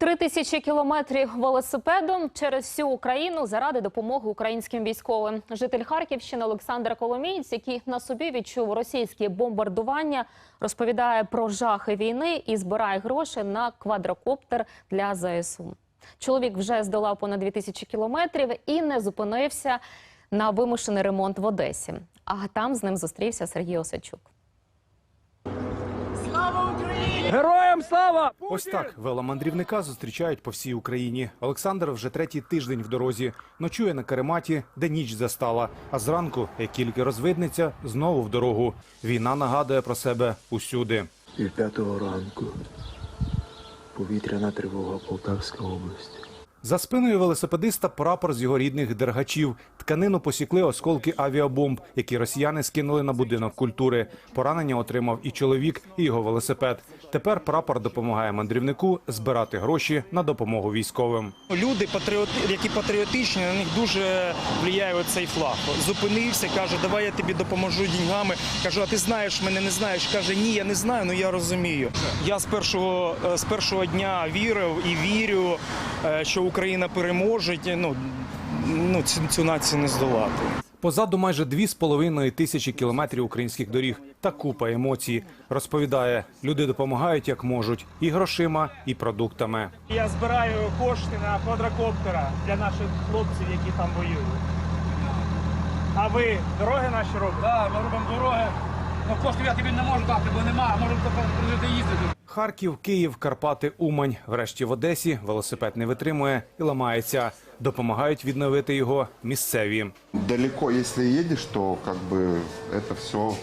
Три тисячі кілометрів велосипедом через всю Україну заради допомоги українським військовим. Житель Харківщини Олександр Коломієць, який на собі відчув російські бомбардування, розповідає про жахи війни і збирає гроші на квадрокоптер для ЗСУ. Чоловік вже здолав понад 2 тисячі кілометрів і не зупинився на вимушений ремонт в Одесі. А там з ним зустрівся Сергій Осадчук. Героям слава! Ось так веломандрівника зустрічають по всій Україні. Олександр вже третій тиждень в дорозі. Ночує на карематі, де ніч застала. А зранку, як тільки розвиднеться, знову в дорогу. Війна нагадує про себе усюди. Пів п'ятого ранку. Повітряна тривога Полтавська область. За спиною велосипедиста прапор з його рідних дергачів. Тканину посікли осколки авіабомб, які росіяни скинули на будинок культури. Поранення отримав і чоловік, і його велосипед. Тепер прапор допомагає мандрівнику збирати гроші на допомогу військовим. Люди, які патріотичні, на них дуже впливає цей флаг. Зупинився, каже, давай я тобі допоможу деньгами. Кажу, а ти знаєш мене, не знаєш. Каже, ні, я не знаю, але я розумію. Я з першого, е, з першого дня вірив і вірю, е, що Україна переможе. Ну, ну, цю націю не здолати. Позаду майже дві з половиною тисячі кілометрів українських доріг та купа емоцій. Розповідає, люди допомагають як можуть і грошима, і продуктами. Я збираю кошти на квадрокоптера для наших хлопців, які там воюють. А ви дороги наші робите? Так, ми робимо дороги. Ну, коштів я тобі не можу дати, бо нема, можемо прожити їздити. Харків, Київ, Карпати, Умань. Врешті в Одесі велосипед не витримує і ламається. Допомагають відновити його місцеві. Далеко, если едешь, то как бы это все,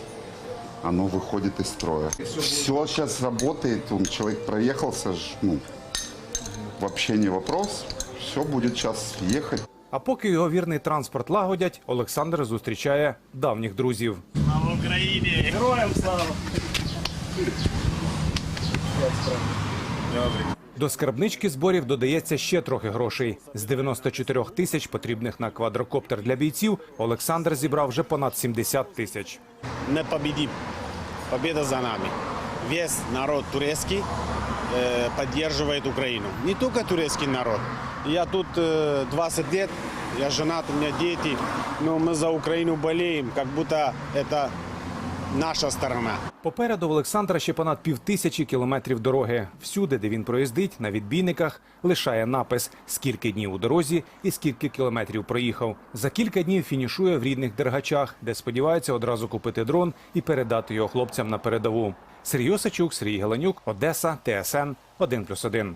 оно выходит из строя. Все сейчас работает, он, человек проехался, ж, ну, вообще не вопрос. Все будет сейчас ехать. А поки його вірний транспорт лагодять, Олександр зустрічає давніх друзів. Слава Україні! Героям слава! До скарбнички зборів додається ще трохи грошей. З 94 тисяч потрібних на квадрокоптер для бійців Олександр зібрав вже понад 70 тисяч. непобедим. Победа за нами. Весь народ турецкий э, поддерживает Украину. Не только турецкий народ. Я тут э, 20 лет, я женат, у меня дети, но мы за Украину болеем, как будто это наша сторона. Попереду в Олександра ще понад півтисячі кілометрів дороги. Всюди, де він проїздить, на відбійниках, лишає напис, скільки днів у дорозі і скільки кілометрів проїхав. За кілька днів фінішує в рідних Дергачах, де сподівається одразу купити дрон і передати його хлопцям на передову. Сергій Осачук, Сергій Геленюк, Одеса, ТСН 1+,1.